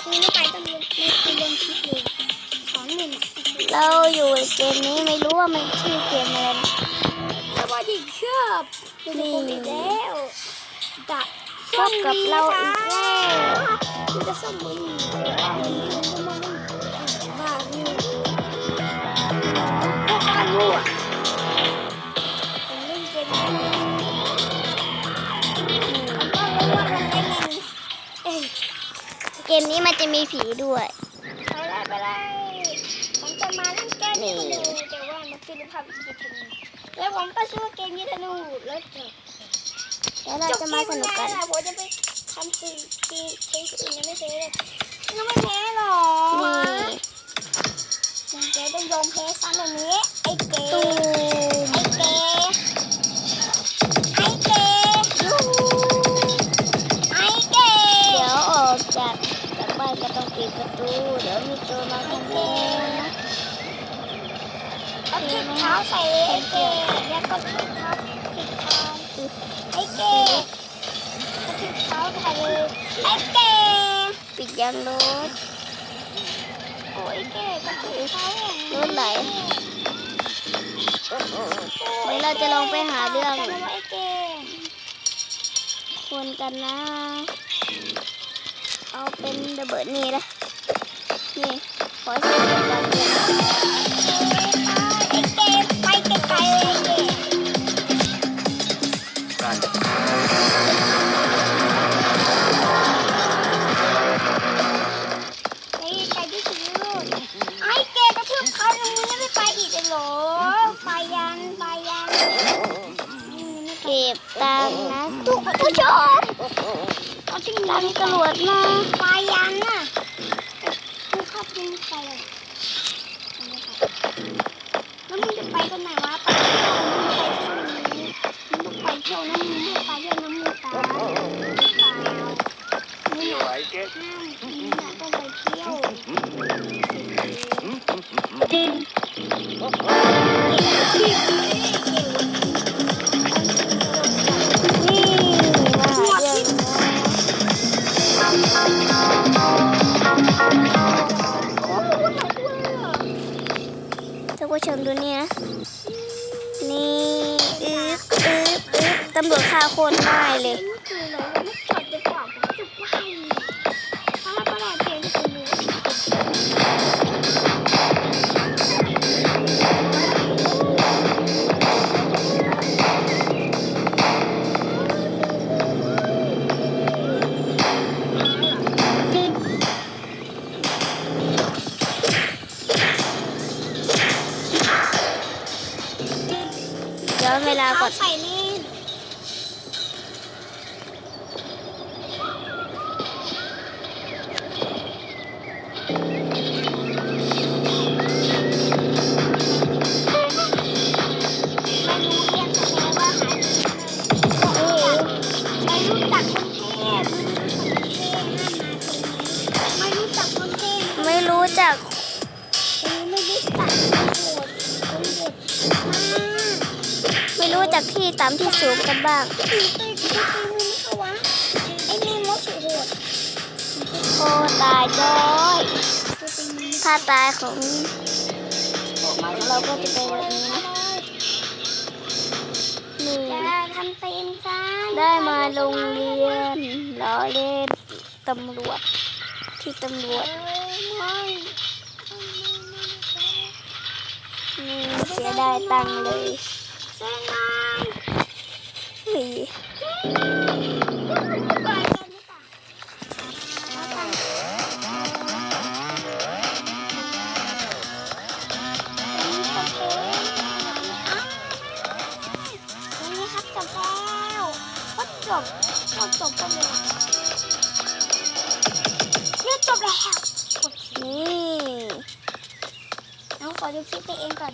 คือไม่ไปต้องเรียนไม่ไปเรียนคลิปเลยสอนหนึ่งเราอยู่ในเกมนี้ไม่รู้ว่ามันชื่อเกมอะไรนะสวัสดีครับอยู่ในผมอีกแล้วดักพบกับเราอีกแล้วมันจะส่งมือ มนี้มันจะมีผีด้วยไปเลยไปเลยผมจะมาเล่นเกมนี้ให้ดูแต่ว่ามันคือภาพวิดีโอแล้วผมก็ชื่อเกมนี้ธนูแล้วจบแล้วเราจะมาสนุกกันจบเมแล้วผมจะไปทำคือคือเทสอื่นยังไม่เทเลยยังไม่แพ้หรอนี่ยังเจ๊ต้องยอมแพ้ซ้ำแบบนี้ไอ้เก๋ตูมไอ้เก๋ เดี๋ยวมีตัวมาขโมยนะก็ทิ่เท้าใส่ไอ้เก๋แล้วก็ทิ่เท้าผิดทางไอ้เก๋ก็ทิ่เท้าใส่เลยไอ้เก๋ปิดยางรถโอ้ยเก๋ก็ทิ่เท้ารถไหลเดี๋ยวเราจะลองไปหาเรื่องแต่ว่าไอ้เก๋คนกันนะ เอาเป็นระเบิดนี่นะ นี่ขอใช้ระเบิดกันเลยไอ้เก๋ไปไกลๆเลยไอ้เก๋ไอ้ไก่ที่สีลูกไอ้เกกระทืบเขาตรงนี้ไม่ไปอีกเลยเหรอไปยันไปยันเก็บตังนะทุกผู้ชมเอาทิ้งตังนค์กรวดมาไปยันน่ะ ไปเลยแล้วมึงจะไปตรงไหนวะไปเที่ยวมึงไปเที่ยวนี้มึงไปเที่ยวน้ำมือตามึงเปล่ามึงไหวเจ๊ห้ามมึงน่ะต้อ ดูเนี่นะนี่อึ๊บอึ๊บอึ๊บตำรวจฆ่าโคนง่ายเลย ย้อนเวลาก่อนใส่นี่ไม่รู้เรียกแสดงว่าหายไม่รู้จักคนเทพไม่รู้จักคนเทพห้ามมาเทพไม่รู้จักไม่รู้จักไม่รู้จักคนโหดคนเด็ดมาก รู้จักที่ต่ำที่สูงกันบ้างตีตีตีตีมือเขาวะไอ้นี่มดสุดโหดโอ้ตายจ้อยตัวตีมือถ้าตายของของมันเราก็จะเป็นแบบนี้นะนี่อย่าทำตีนซะได้มาโรงเรียนล้อเล่นตำรวจที่ตำรวจเอ้ยไม่นี่เสียดายตังค์เลย จบก็จบก็เลยเนี่ยจบแล้วโอเคแล้วขอดูคลิปไปเองก่อน